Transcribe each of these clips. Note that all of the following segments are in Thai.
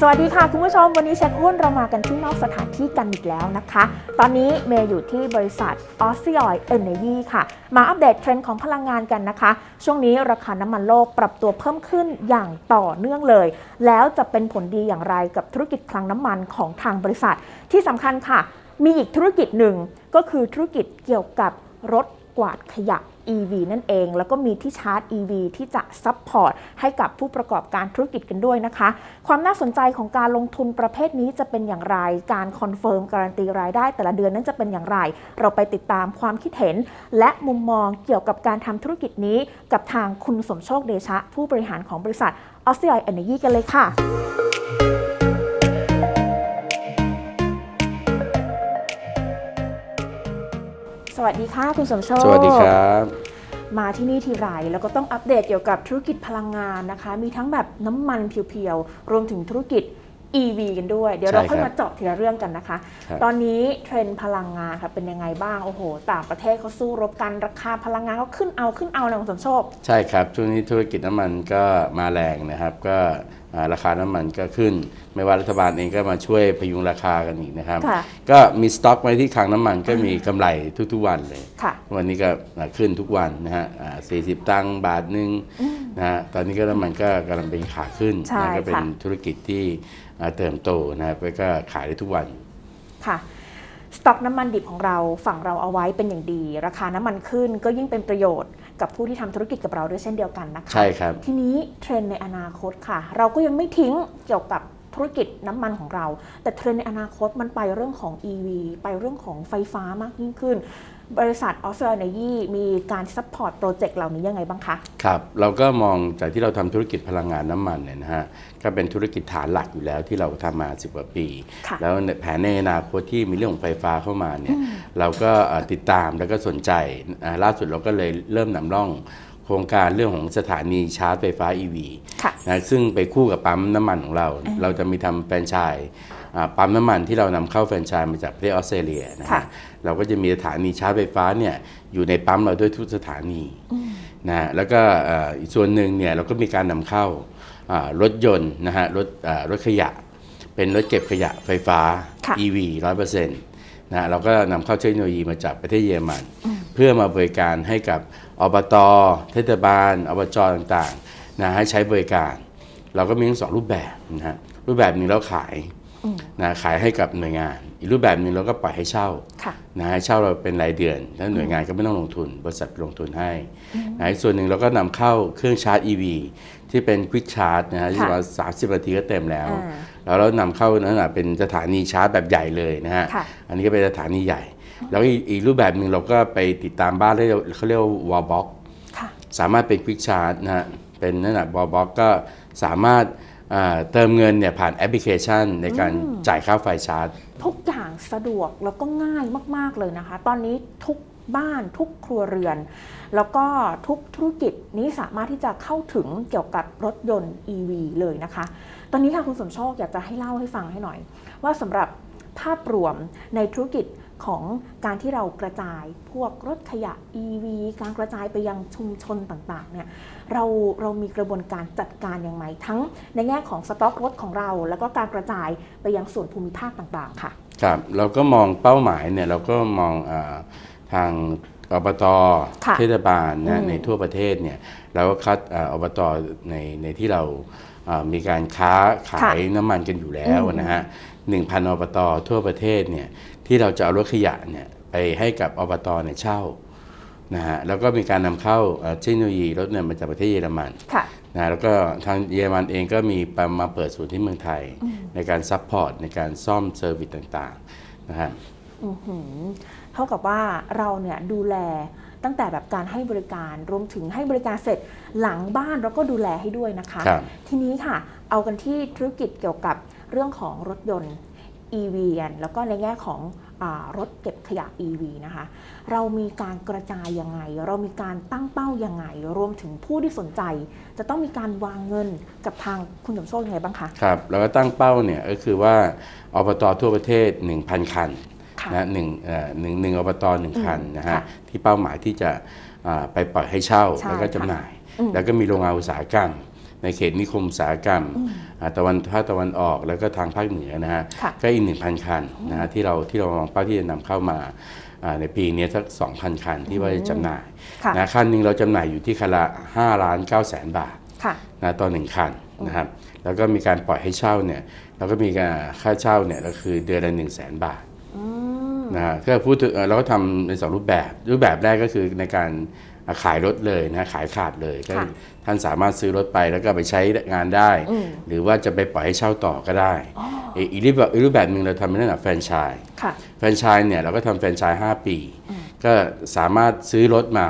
สวัสดีค่ะ คุณผู้ชม วันนี้เช็คหุ้นเรามากันที่นอกสถานที่กันอีกแล้วนะคะ ตอนนี้เมย์อยู่ที่บริษัท a u s s i o i Energy ค่ะ มาอัปเดตเทรนด์ของพลังงานกันนะคะ ช่วงนี้ราคาน้ำมันโลกปรับตัวเพิ่มขึ้นอย่างต่อเนื่องเลย แล้วจะเป็นผลดีอย่างไรกับธุรกิจคลังน้ำมันของทางบริษัท ที่สำคัญค่ะ มีอีกธุรกิจหนึ่งก็คือธุรกิจเกี่ยวกับรถกวาดขยะ EV นั่นเอง แล้วก็มีที่ชาร์จ EV ที่จะซัพพอร์ตให้กับผู้ประกอบการธุรกิจกันด้วยนะคะ ความน่าสนใจของการลงทุนประเภทนี้จะเป็นอย่างไร การคอนเฟิร์มการันตีรายได้ แต่ละเดือนนั้นจะเป็นอย่างไร เราไปติดตามความคิดเห็น และมุมมองเกี่ยวกับการทำธุรกิจนี้กับทางคุณสมโชคเดชะ ผู้บริหารของบริษัทออสเซียเอเนจีกันเลยค่ะ วัสดีค่ะคุณสมโชคสวัสดีครับ มาที่นี่ทีไรแล้วก็ต้องอัปเดตเกี่ยวกับธุรกิจพลังงานนะคะ มีทั้งแบบน้ำมันเพียวๆ รวมถึงธุรกิจ EV กันด้วย เดี๋ยวเราใช่ครับค่อยมาเจาะทีละเรื่องกันนะคะครับตอนนี้เทรนด์พลังงานค่ะเป็นยังไงบ้าง โอ้โห ต่างประเทศเขาสู้รบกัน ราคาพลังงานเขาขึ้นเอาขึ้นเอานะคุณสมโชค ใช่ครับ ช่วงนี้ธุรกิจน้ำมันก็มาแรงนะครับ ก็อ่า ราคาน้ำมันก็ขึ้น ไม่ว่ารัฐบาลเองก็มาช่วยพยุงราคากันอีกนะครับค่ะก็มีสต็อกไว้ที่คลังน้ำมันก็มีกำไรทุกๆวันเลยค่ะวันนี้ก็อ่าขึ้นทุกวันนะฮะอ่า40ตังค์บาทหนึ่งนะฮะตอนนี้ก็น้ำมันก็กำลังเป็นขาขึ้นใช่นะก็เป็นค่ะธุรกิจที่อ่าเติมโตนะครับแล้วก็ขายได้ทุกวันค่ะสต็อกน้ำมันดิบของเราฝั่งเราเอาไว้เป็นอย่างดี ราคาน้ำมันขึ้นก็ยิ่งเป็นประโยชน์ กับผู้ที่ทำธุรกิจกับเราด้วยเช่นเดียวกันนะคะใช่ครับทีนี้เทรนด์ในอนาคตค่ะ เราก็ยังไม่ทิ้งเกี่ยวกับธุรกิจน้ำมันของเรา แต่เทรนด์ในอนาคตมันไปเรื่องของ EV ไปเรื่องของไฟฟ้ามากยิ่งขึ้น บริษัทออสเตรเลียมีการซัพพอร์ตโปรเจกต์เหล่านี้ยังไงบ้างคะ ครับ เราก็มองจากที่เราทำธุรกิจพลังงานน้ำมันเนี่ยนะฮะก็เป็นธุรกิจฐานหลักอยู่แล้วที่เราทำมา 10 กว่าปีค่ะแล้วแผนในอนาคตที่มีเรื่องของไฟฟ้าเข้ามาเนี่ยเราก็เอ่อติดตามแล้วก็สนใจอ่าล่าสุดเราก็เลยเริ่มนำร่องโครงการเรื่องของสถานีชาร์จไฟฟ้า EV ค่ะนะซึ่งไปคู่กับปั๊มน้ำมันของเรา เราจะมีทำแฟรนไชส์อ่าปั๊มน้ำมันที่เรานำเข้าแฟรนไชส์มาจากประเทศออสเตรเลียนะค่ะฮะ เราก็จะมีสถานีชาร์จไฟฟ้าเนี่ยอยู่ในปั๊มเราด้วยทุกสถานีนะฮะแล้วก็เอ่ออีกส่วนหนึ่งเนี่ยเราก็มีการนำเข้าอ่ารถยนต์นะฮะรถอ่ารถขยะ เป็นรถเก็บขยะไฟฟ้าค่ะ EV 100%นะฮะเราก็นำเข้าเทคโนโลยีมาจากประเทศเยอรมัน เพื่อมาบริการให้กับอบตเทศบาลอบจต่างๆนะให้ใช้บริการ เราก็มีทั้งสองรูปแบบนะฮะรูปแบบหนึ่งเราขายอืม นะขายให้กับหน่วยงาน อีกรูปแบบหนึ่งเราก็ปล่อยให้เช่าค่ะนะให้เช่าเราเป็นรายเดือน แล้วหน่วยงานก็ไม่ต้องลงทุน บริษัทลงทุนให้นะอีกส่วนหนึ่งเราก็นำเข้าเครื่องชาร์จ EV ที่เป็น Quick Charge นะฮะที่ค่ะว่า30นาทีก็เต็มแล้วอ่าแล้วเรานำเข้านั้นนะเป็นสถานีชาร์จแบบใหญ่เลยนะฮะค่ะอันนี้ก็เป็นสถานีใหญ่ แล้วอีกอีกรูปแบบหนึ่งเราก็ไปติดตามบ้านเรียกเขาเรียกว่าวอลบ็อกค่ะสามารถเป็น Quick Charge นะฮะเป็นนั่นแหะวอลบ็อกก็สามารถอ่า เติมเงินเนี่ยผ่านแอปพลิเคชันในการจ่ายค่าไฟชาร์จ ทุกอย่างสะดวกแล้วก็ง่ายมาก ๆ เลยนะคะ ตอนนี้ทุกบ้านทุกครัวเรือน แล้วก็ทุกธุรกิจนี้สามารถที่จะเข้าถึงเกี่ยวกับรถยนต์ EV เลยนะคะ ตอนนี้ค่ะคุณสมโชคอยากจะให้เล่าให้ฟังให้หน่อย ว่าสำหรับภาพรวมในธุรกิจ ของการที่เรากระจายพวกรถขยะ EV การกระจายไปยังชุมชนต่างๆเนี่ยเราเรามีกระบวนการจัดการอย่างไรทั้งในแง่ของสต็อกรถของเรา แล้วก็การกระจายไปยังส่วนภูมิภาคต่างๆค่ะครับเราก็มองเป้าหมายเนี่ยเราก็มองอาทางอบตค่ะเทศบาลอืนะมในทั่วประเทศเนี่ยเราก็คัดอาอบตในในที่เราอ่ามีการค้าขายน้ำมันกันอยู่แล้วอืมนะฮะหนึ่งพันอบตทั่วประเทศเนี่ย ที่เราจะเอารถขยะเนี่ยไปให้กับอบตเนี่ยเช่านะฮะแล้วก็มีการนำเข้าอ่าเทคโนโลยีรถเนี่ยมาจากประเทศเยอรมันค่ะนะแล้วก็ทางเยอรมันเองก็มีปมาเปิดศูนย์ที่เมืองไทย ในการซัพพอร์ตในการซ่อมเซอร์วิสต่างๆนะฮะอื้อหือเท่ากับว่าเราเนี่ยดูแลตั้งแต่แบบการให้บริการรวมถึงให้บริการเสร็จหลังบ้านเราก็ดูแลให้ด้วยนะคะครับทีนี้ค่ะ เอากันที่ธุรกิจเกี่ยวกับเรื่องของรถยนต์ EV กันแล้วก็ในแง่ของอารถเก็บขยะ EV นะคะ เรามีการกระจายยังไง เรามีการตั้งเป้ายังไง รวมถึงผู้ที่สนใจ จะต้องมีการวางเงินกับทางคุณสมโชคยังไงบ้างคะ ครับเราก็ตั้งเป้าเนี่ยก็คือว่าอบตทั่วประเทศ 1,000 คันค่ะนะหนึ่งเอ่อหนึ่งหนึ่งอบตหนึ่งคันนะฮะค่ะที่เป้าหมายที่จะอ่าไปปล่อยให้เช่าใช่แล้วก็จำหน่ายอืมแล้วก็มีโรงงานอุตสาหกรรม ในในเขตนิคมอุตสาหกรรมอ่าตะวันภาคตะวันออกแล้วก็ทางภาคเหนือนะฮะค่ะก็อีก 1,000 คันนะฮะที่เราที่เราวางเป้าที่จะนำเข้ามาอ่าในปีนี้สัก 2,000 คันที่ว่าจะจำหน่ายค่ะนะคันหนึ่งเราจำหน่ายอยู่ที่คันละ5ล้าน9แสนบาทค่ะนะต่อหนึ่งคันนะครับแล้วก็มีการปล่อยให้เช่าเนี่ยเราก็มีการค่าเช่าเนี่ยก็คือเดือนละ1 0 0 0 0แสนบาทอืมนะฮะก็พูดถึงเอ่อเราก็ทำในสองรูปแบบ รูปแบบแรกก็คือในการ ขายรถเลยนะขายขาดเลยก็ค่ะท่านสามารถซื้อรถไปแล้วก็ไปใช้งานได้อืมหรือว่าจะไปปล่อยให้เช่าต่อก็ได้อีกอีกรูปแบบอีกรูปแบบหนึ่งเราทำเป็นเรื่องของแฟรนไชส์ค่ะแฟรนไชส์เนี่ยเราก็ทำแฟรนไชส์5ปี ก็สามารถซื้อรถมา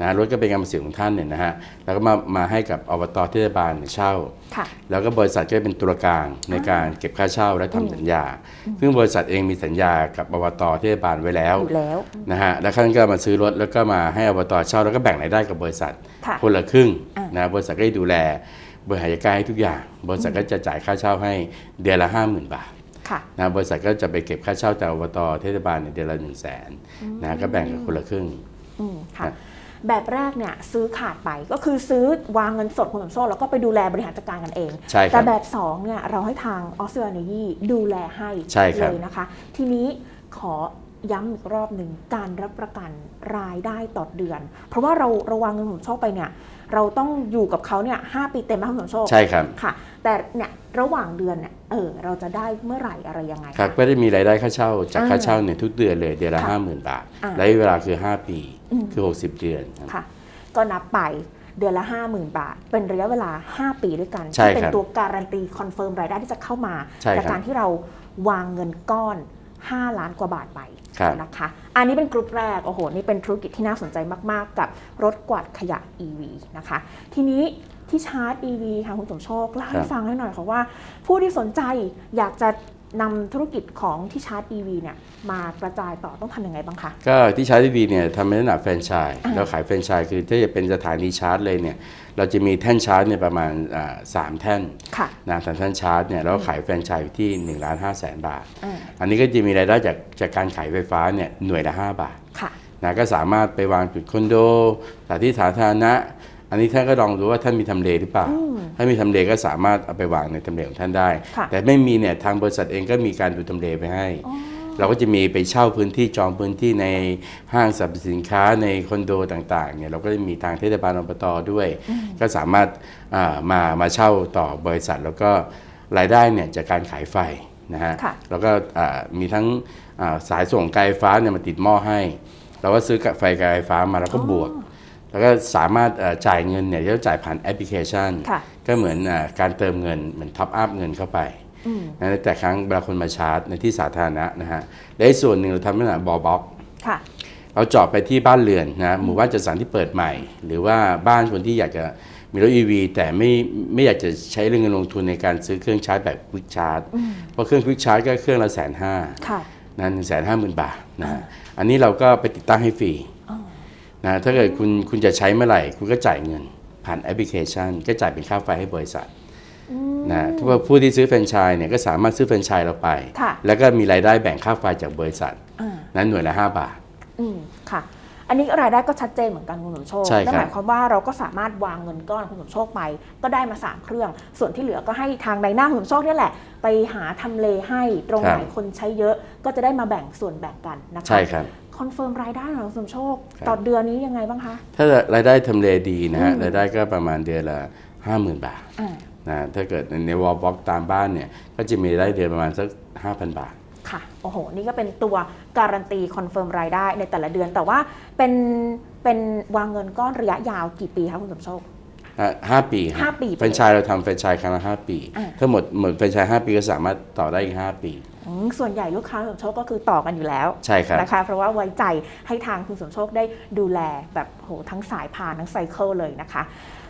นะรถก็เป็นกรรมสิทธิ์ของท่านเนี่ยนะฮะแล้วก็มามาให้กับอบตเทศบาลเนี่ยเช่า ค่ะ แล้วก็บริษัทก็เป็นตัวกลางในการเก็บค่าเช่าและทำสัญญา ซึ่งบริษัทเองมีสัญญากับอบตเทศบาลไว้แล้วอยู่แล้ว นะฮะแล้วท่านก็มาซื้อรถแล้วก็มาให้อบตเช่าแล้วก็แบ่งรายได้กับบริษัท ค่ะ คนละครึ่งอ่าน นะบริษัทก็จะดูแลบริหารจัดการให้ทุกอย่าง บริษัทก็จะจ่ายค่าเช่าให้เดือนละห้าหมื่นบาทค่ะ นะบริษัทก็จะไปเก็บค่าเช่าจากอบตเทศบาลเนี่ยเดือนละหนึ่งแสนนะก็แบ่งกันคนละครึ่ง อืม ค่ะครับ แบบแรกเนี่ยซื้อขาดไปก็คือซื้อวางเงินสดคุณสมโชคแล้วก็ไปดูแลบริหารจัดการกันเอง ใช่คแต่รับแบบสองเนี่ยเราให้ทางออสเตรเลียดูแลให้ใช่ครับเลยนะคะ ทีนี้ขอย้ำอีกรอบหนึ่งการรับประกันรายได้ต่อเดือน เพราะว่าเราเราวางเงินคุณสมโชคไปเนี่ยเราต้องอยู่กับเขาเนี่ยห้าปีเต็มนะคุณสมโชคใช่ครับ ค่ะ แต่เนี่ยระหว่างเดือนเนี่ยเออเราจะได้เมื่อไหร่อะไรยังไงครับก็ได้มีรายได้ค่าเช่าจากอ่าค่าเช่าเนี่ยทุกเดือนเลยเดือนละค่ะห้าหมื่นบาทอ่า ระยะเวลาคือ 5 ปีอืม คือ 60 เดือนครับ ค่ะ ก็นับไปเดือนละ 50,000 บาท เป็นระยะเวลา 5 ปีด้วยกันใช่ที่เป็คนรับตัวการันตีคอนเฟิร์มรายได้ที่จะเข้ามา ใช่ครับจากการที่เราวางเงินก้อน 5 ล้านกว่าบาทไปครับ นะคะ อันนี้เป็นกลุ่มแรก โอ้โห นี่เป็นธุรกิจที่น่าสนใจมาก ๆ กับรถกวาดขยะ EV นะคะ ทีนี้ที่ชาร์จ EV ค่ะคุณสมโชคเล่าให้ฟังให้หน่อยค่ะว่า ผู้ที่สนใจอยากจะ นำธุรกิจของที่ชาร์จ EV เนี่ยมากระจายต่อต้องทำยังไงบ้างคะ ก็ที่ชาร์จทีวีเนี่ยทำเป็นลักษณะแฟรนไชส์อ่าเราขายแฟรนไชส์คือถ้าจะเป็นสถานีชาร์จเลยเนี่ยเราจะมีแท่นชาร์จเนี่ยประมาณอ่าสามแท่นค่ะนะสามแท่นชาร์จเนี่ยเราก็ขายแฟรนไชส์อยู่ที่1นึ่งล้านห้าแสนบาท อ่าอันนี้ก็จะมีรายได้จากจากการขายไฟฟ้าเนี่ยหน่วยละ 5 บาทค่ะ นะก็สามารถไปวางจุดคอนโดสถานที่สาธารณะ อันนี้ท่านก็ลองดูว่าท่านมีทำเลหรือเปล่าอืมถ้ามีทำเลก็สามารถเอาไปวางในทำเลของท่านได้ค่ะแต่ไม่มีเนี่ยทางบริษัทเองก็มีการดูทำเลไปให้ เราก็จะมีไปเช่าพื้นที่จองพื้นที่ในห้างสรรพสินค้าในคอนโดต่างๆเนี่ยเราก็จะมีทางเทศบาลอบตด้วย ก็สามารถอ่ามามาเช่าต่อบริษัทแล้วก็รายได้เนี่ยจากการขายไฟนะฮะค่ะแล้วก็อ่ามีทั้งอ่าสายส่งไกลไฟฟ้าเนี่ยมาติดหม้อให้ เราก็ซื้อกับไฟไกลไฟฟ้ามาแล้วก็บวก แล้วก็สามารถเอ่อจ่ายเงินเนี่ยจะจ่ายผ่านแอปพลิเคชันค่ะก็เหมือนอาการเติมเงินเหมือนท็อปอัพเงินเข้าไปอืมนะในแต่ครั้งเวลาคนมาชาร์จในที่สาธารณะนะฮะและอีกส่วนหนึ่งเราทำเป็นแบบบอบ็อกค่ะเราเจาะไปที่บ้านเรือนนะหมู่บ้านจัดสรรที่เปิดใหม่ หรือว่าบ้านคนที่อยากจะมีรถ EV แต่ไม่ไม่อยากจะใช้เรื่องเงินลงทุนในการซื้อเครื่องชาร์จแบบควิกชาร์จเพราะเครื่องควิกชาร์จก็เครื่องละแสนห้าค่ะนะหนึ่งแสนห้าหมื่นบาทนะฮะอันนี้เราก็ไปติดตั้งให้ฟรี นะถ้าเกิดคุณคุณจะใช้เมื่อไหร่ คุณก็จ่ายเงิน ผ่านแอปพลิเคชัน ก็จ่ายเป็นค่าไฟให้บริษัทนะทุกผู้ที่ซื้อแฟรนไชส์เนี่ยก็สามารถซื้อแฟรนไชส์เราไปค่ะแล้วก็มีรายได้แบ่งค่าไฟจากบริษัทอ่านั้นหน่วยละ 5 บาทอืมค่ะ อันนี้รายได้ก็ชัดเจนเหมือนกันคุณสมโชคใช่ครับนั่นหมายความว่าเราก็สามารถวางเงินก้อนคุณสมโชคไป ก็ได้มา 3 เครื่อง ส่วนที่เหลือก็ให้ทางในหน้าคุณสมโชคเนี่ยแหละ ไปหาทำเลให้ตรงไหนคนใช้เยอะก็จะได้มาแบ่งส่วนแบ่งกันนะคะใช่ครับ คอนเฟิร์มรายได้ของคุณสมโชค ครับ ต่อเดือนนี้ยังไงบ้างคะ ถ้ารายได้ทำเลดีนะฮะรายได้ก็ประมาณเดือนละ 50,000 บาทอ่า นะถ้าเกิดในวอลบ็อกตามบ้านเนี่ยก็จะมีรายได้เดือนประมาณสัก 5,000 บาท ค่ะ โอ้โห นี่ก็เป็นตัวการันตีคอนเฟิร์มรายได้ในแต่ละเดือน แต่ว่าเป็นเป็นวางเงินก้อนระยะยาวกี่ปีคะคุณสมโชคห้าห้าปีฮะห้าปีแฟรนไชส์เราทำแฟรนไชส์ครั้งละห้าปี อ่าถ้าหมดหมดแฟรนไชส์ห้าปีก็สามารถต่อได้อีกห้าปีอืม ส่วนใหญ่ลูกค้าคุณสมโชคก็คือต่อกันอยู่แล้วใช่ครับนะคะเพราะว่าไว้ใจให้ทางคุณสมโชคได้ดูแลแบบโหทั้งสายพานทั้งไซเคิลเลยนะคะ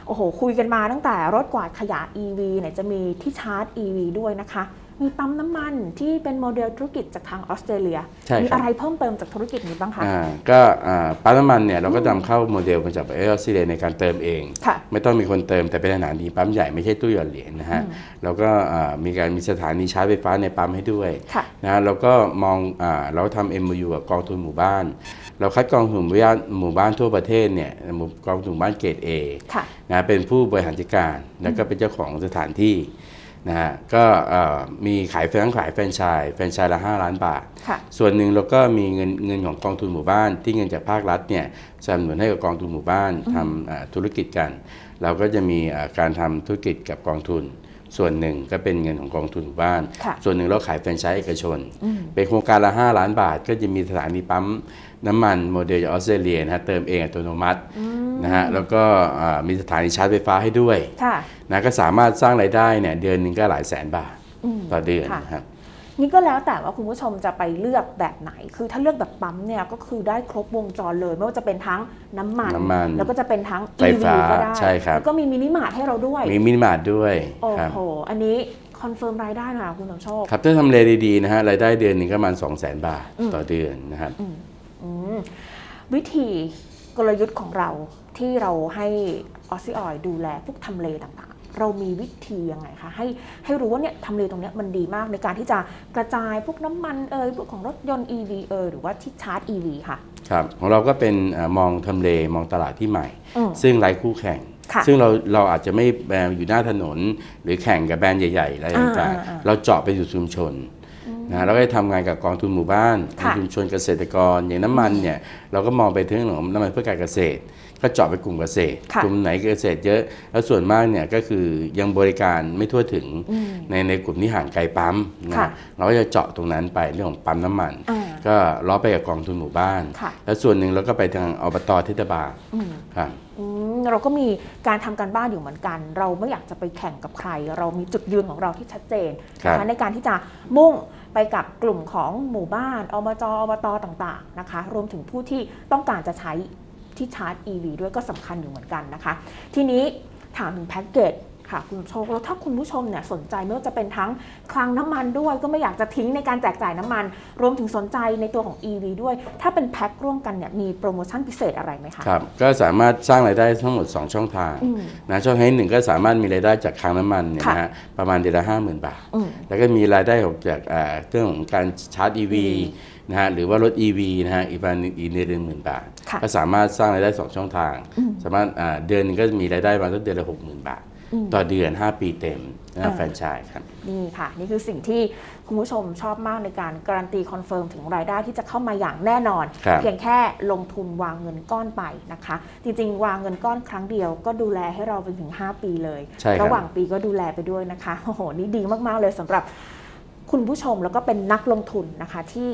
โอ้โหคุยกันมาตั้งแต่รถกวาดขยะ EV เนี่ยจะมีที่ชาร์จ EV ด้วยนะคะ มีปั๊มน้ำมันที่เป็นโมเดลธุรกิจจากทางออสเตรเลียใช่ครับมีอะไรเพิ่มเติมจากธุรกิจนี้บ้างคะอ่าก็อ่าปั๊มน้ำมันเนี่ยเราก็นำเข้าโมเดลมาจากเออสเตรเลียในการเติมเองค่ะไม่ต้องมีคนเติมแต่เป็นสถานีปั๊มใหญ่ไม่ใช่ตู้หยอดเหรียญนะฮะแล้วก็อ่ามีการมีสถานีชาร์จไฟฟ้าในปั๊มให้ด้วยค่ะนะฮะเราก็มองอาเราทำ MOU กับกองทุนหมู่บ้าน เราคัดกรองหมู่บ้านหมู่บ้านทั่วประเทศเนี่ยหมู่กองหมู่บ้านเกรด A ค่ะนะเป็นผู้บริหารจัดการแล้วก็เป็นเจ้าของสถานที่ นะฮะก็เอ่อมีขายแฟรนไชส์ขายแฟรนไชส์แฟรนไชส์ละ 5 ล้านบาทค่ะส่วนหนึ่งเราก็มีเงินเงินของกองทุนหมู่บ้าน ที่เงินจากภาครัฐเนี่ยสนับสนุนให้กับกองทุนหมู่บ้านทำเอ่อธุรกิจกัน เราก็จะมีเอ่อการทำธุรกิจกับกองทุน ส่วนหนึ่งก็เป็นเงินของกองทุนหมู่บ้านค่ะส่วนหนึ่งเราขายแฟรนไชส์เอกชนอืมเป็นโครงการละ 5 ล้านบาท ก็จะมีสถานีปั๊มน้ำมันโมเดลจากออสเตรเลียนะฮะเติมเองอัตโนมัตินะฮะแล้วก็อ่ามีสถานีชาร์จไฟฟ้าให้ด้วยค่ะนะก็สามารถสร้างรายได้เนี่ยเดือนหนึงก็หลายแสนบาทอืมต่อเดือนค่ะนะครับ นี่ก็แล้วแต่ว่าคุณผู้ชมจะไปเลือกแบบไหน คือถ้าเลือกแบบปั๊มเนี่ยก็คือได้ครบวงจรเลยไม่ว่าจะเป็นทั้งน้ำมัน น้ำมัน แล้วก็จะเป็นทั้ง ไฟ EV ฟ้าก็ได้ใช่ครับ แล้วก็มีมินิมาร์ทให้เราด้วย มีมินิมาร์ทด้วยโอ้ครับโห อันนี้คอนเฟิร์มรายได้หน่อยค่ะคุณสมโชค ครับถ้าทำเลดีๆนะฮะรายได้เดือนหนึงก็ประมาณ 2 0 0 0 0 0 บาทอืม ต่อเดือนนะครับ อืมวิธีกลยุทธ์ของเราที่เราให้ออซ i ออยดูแลพวกทำเลต่างๆ เรามีวิธียังไงคะให้ให้รู้ว่าเนี่ยทำเลตรงเนี้ยมันดีมากในการที่จะกระจายพวกน้ำมันเอยพวกของรถยนต์ EV เอยหรือว่าที่ชาร์จ EV ค่ะ ครับของเราก็เป็นเอ่อมองทำเลมองตลาดที่ใหม่ อืม ซึ่งไร้คู่แข่ง ค่ะซึ่งเราเราอาจจะไม่แบรนด์อยู่หน้าถนน หรือแข่งกับแบรนด์ใหญ่ๆอะไรต่างอ่าอ่าๆเราเจาะไปสู่ชุมชนนะแล้วก็ทำงานกับกองทุนหมู่บ้านกค่ะองทุนชนเกษตรกรอย่างน้ำมันเนี่ยเราก็มองไปถึงเรื่องของน้ำมันเพื่อการเกษตร ก็เจาะไปกลุ่มเกษตรค่ะกลุ่มไหนเกษตรเยอะ แล้วส่วนมากเนี่ยก็คือยังบริการไม่ทั่วถึงอืมในในกลุ่มที่ห่างไกลปั๊มนะค่ะเราก็จะเจาะตรงนั้นไปเรื่องของปั๊มน้ำมันอ่าก็ล้อไปกับกองทุนหมู่บ้านค่ะแล้วส่วนหนึ่งเราก็ไปทางอบตเทศบาลอืมครับอืมเราก็มีการทำการบ้านอยู่เหมือนกัน เราไม่อยากจะไปแข่งกับใคร เรามีจุดยืนของเราที่ชัดเจนครับนะคะในการที่จะมุ่งไปกับกลุ่มของหมู่บ้านอบจอบตต่าง ๆนะคะ รวมถึงผู้ที่ต้องการจะใช้ ที่ชาร์จ EV ด้วยก็สำคัญอยู่เหมือนกันนะคะ ทีนี้ถามถึงแพ็กเกจ ค่ะคุณโชคแล้วถ้าคุณผู้ชมเนี่ยสนใจไม่ว่าจะเป็นทั้งคลังน้ำมันด้วย ก็ไม่อยากจะทิ้งในการแจกจ่ายน้ำมัน รวมถึงสนใจในตัวของ EV ด้วย ถ้าเป็นแพ็คร่วมกันเนี่ยมีโปรโมชั่นพิเศษอะไรไหมคะครับก็สามารถสร้างรายได้ทั้งหมด 2 ช่องทางอืมนะช่องทางที่หนึ่งก็สามารถมีรายได้จากคลังน้ำมันเนี่ยค่ะนะฮะประมาณเดือนละห้าหมื่นบาทอืมแล้วก็มีรายได้ของจากเอ่อเรื่องของการชาร์จ EV นะฮะหรือว่ารถ EV นะฮะอีกประมาณอีกเดือนหมื่นบาทค่ะก็สามารถสร้างรายได้ 2 ช่องทางอืมสามารถอ่าเดือนหนึงก็มีรายได้ประมาณสักเดือนละหกหมื่นบาทอืม ต่อเดือน 5 ปีเต็มนะอ่าแฟรนไชส์ครับนี่ค่ะ นี่คือสิ่งที่คุณผู้ชมชอบมากในการการันตีคอนเฟิร์มถึงรายได้ที่จะเข้ามาอย่างแน่นอนครับเพียงแค่ลงทุนวางเงินก้อนไปนะคะ จริง ๆ วางเงินก้อนครั้งเดียวก็ดูแลให้เราไปถึง 5 ปีเลยใช่ครับระหว่างปีก็ดูแลไปด้วยนะคะโอ้โหนี่ดีมากๆเลยสำหรับคุณผู้ชมแล้วก็เป็นนักลงทุนนะคะที่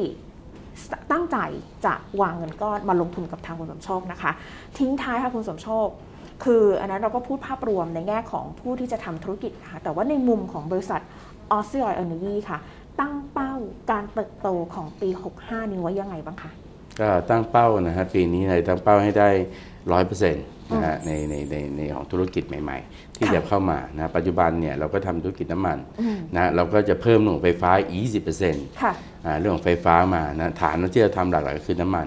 ตั้งใจจะวางเงินก้อนมาลงทุนกับทางคุณสมโชคนะคะ ทิ้งท้ายค่ะคุณสมโชค คืออันนั้นเราก็พูดภาพรวมในแง่ของผู้ที่จะทำธุรกิจนะคะแต่ว่าในมุมของบริษัทออสเซียอ e เนยีค่ะ ตั้งเป้าการเติบโตของปี 65 นี้ไว้ยังไงบ้างคะก็ตั้งเป้านะฮะปีนี้เลยตั้งเป้าให้ได้ร้อยเปอร์เซ็นต์นะฮะในในในในของธุรกิจใหม่ ๆ ที่ค่ะจะเข้ามานะปัจจุบันเนี่ยเราก็ทำธุรกิจน้ำมันอืมนะเราก็จะเพิ่มเรื่องของไฟฟ้าอีก20%ค่ะอ่าเรื่องของไฟฟ้ามานะฐานที่เราทำหลักๆก็คือน้ำมัน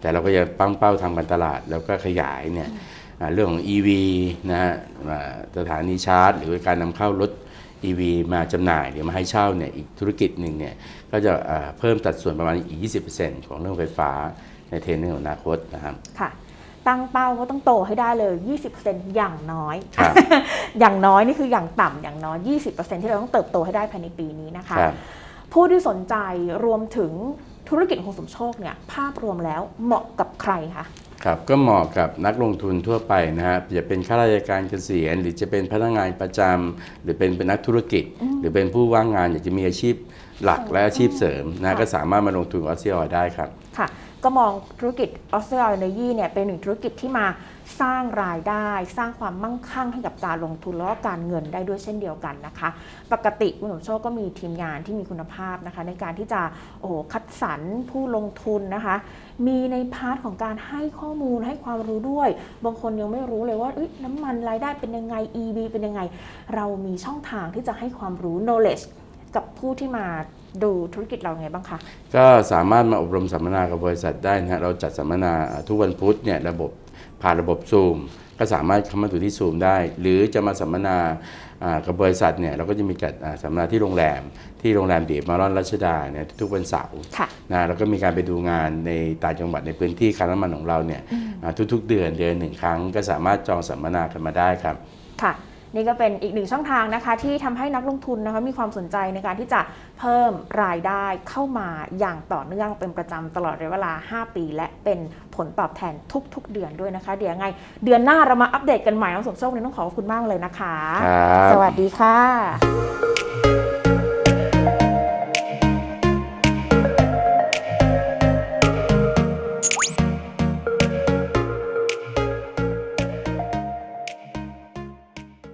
แต่เราก็จะปั้งเป้าทำการตลาด แล้วก็ขยายเนี่ยอ่า เรื่องของ EV นะฮะอ่าสถานีชาร์จ หรือการนำเข้ารถ EV มาจำหน่ายหรือมาให้เช่าเนี่ยอีกธุรกิจหนึ่งเนี่ยก็จะอ่าเพิ่มสัดส่วนประมาณอีก 20%ของเรื่องไฟฟ้าในเทรนด์ของอนาคตนะครับค่ะตั้งเป้าว่าต้องโตให้ได้เลย 20%อย่างน้อยครับอย่างน้อยนี่คืออย่างต่ำอย่างน้อย 20%ที่เราต้องเติบโตให้ได้ภายในปีนี้นะคะครับผู้ที่สนใจรวมถึงธุรกิจของสมโชคเนี่ยภาพรวมแล้วเหมาะกับใครคะ ครับก็เหมาะกับนักลงทุนทั่วไปนะฮะจะเป็นข้าราชการเกษียณ หรือจะเป็นพนักงานประจำหรือเป็นเป็นนักธุรกิจ หรือเป็นผู้ว่างงานอยากจะมีอาชีพหลักและอาชีพเสริมนะก็สามารถมาลงทุนกับออสซีออยได้ครับค่ะ ก็มองธุรกิจออสเตรเลียเนี่ยเป็นหนึ่งธุรกิจที่มาสร้างรายได้ สร้างความมั่งคั่งให้กับการลงทุนแล้วก็การเงินได้ด้วยเช่นเดียวกันนะคะ ปกติคุณสมโชคก็มีทีมงานที่มีคุณภาพนะคะ ในการที่จะโอ้คัดสรรผู้ลงทุนนะคะ มีในพาร์ทของการให้ข้อมูลให้ความรู้ด้วย บางคนยังไม่รู้เลยว่าน้ำมันรายได้เป็นยังไง EV เป็นยังไง เรามีช่องทางที่จะให้ความรู้ knowledge กับผู้ที่มาดูธุรกิจเราไงบ้างคะ ก็สามารถมาอบรมสัมมนากับบริษัทได้นะฮะเราจัดสัมมนาทุกวันพุธเนี่ยระบบผ่านระบบซูมก็สามารถเข้ามาดูที่ซูมได้ หรือจะมาสัมมนาอ่ากับบริษัทเนี่ยเราก็จะมีจัดอ่าสัมมนาที่โรงแรม ที่โรงแรมดีมารอนรัชดาเนี่ยทุกๆวันเสาร์ค่ะนะแล้วก็มีการไปดูงานในต่างจังหวัดในพื้นที่คาน้ำมันของเราเนี่ยอ่าทุกๆเดือนเดือนหนึ่งครั้ง ก็สามารถจองสัมมนากันมาได้ครับค่ะ นี่ก็เป็นอีกหนึ่งช่องทางนะคะ ที่ทำให้นักลงทุนนะคะมีความสนใจในการที่จะเพิ่มรายได้เข้ามาอย่างต่อเนื่องเป็นประจำตลอดระยะเวลา 5 ปี และเป็นผลตอบแทนทุก ๆ เดือนด้วยนะคะ เดี๋ยวยังไง เดือนหน้าเรามาอัปเดตกันใหม่น้องสมโชคนี่ต้องขอบคุณมากเลยนะคะครับสวัสดีค่ะ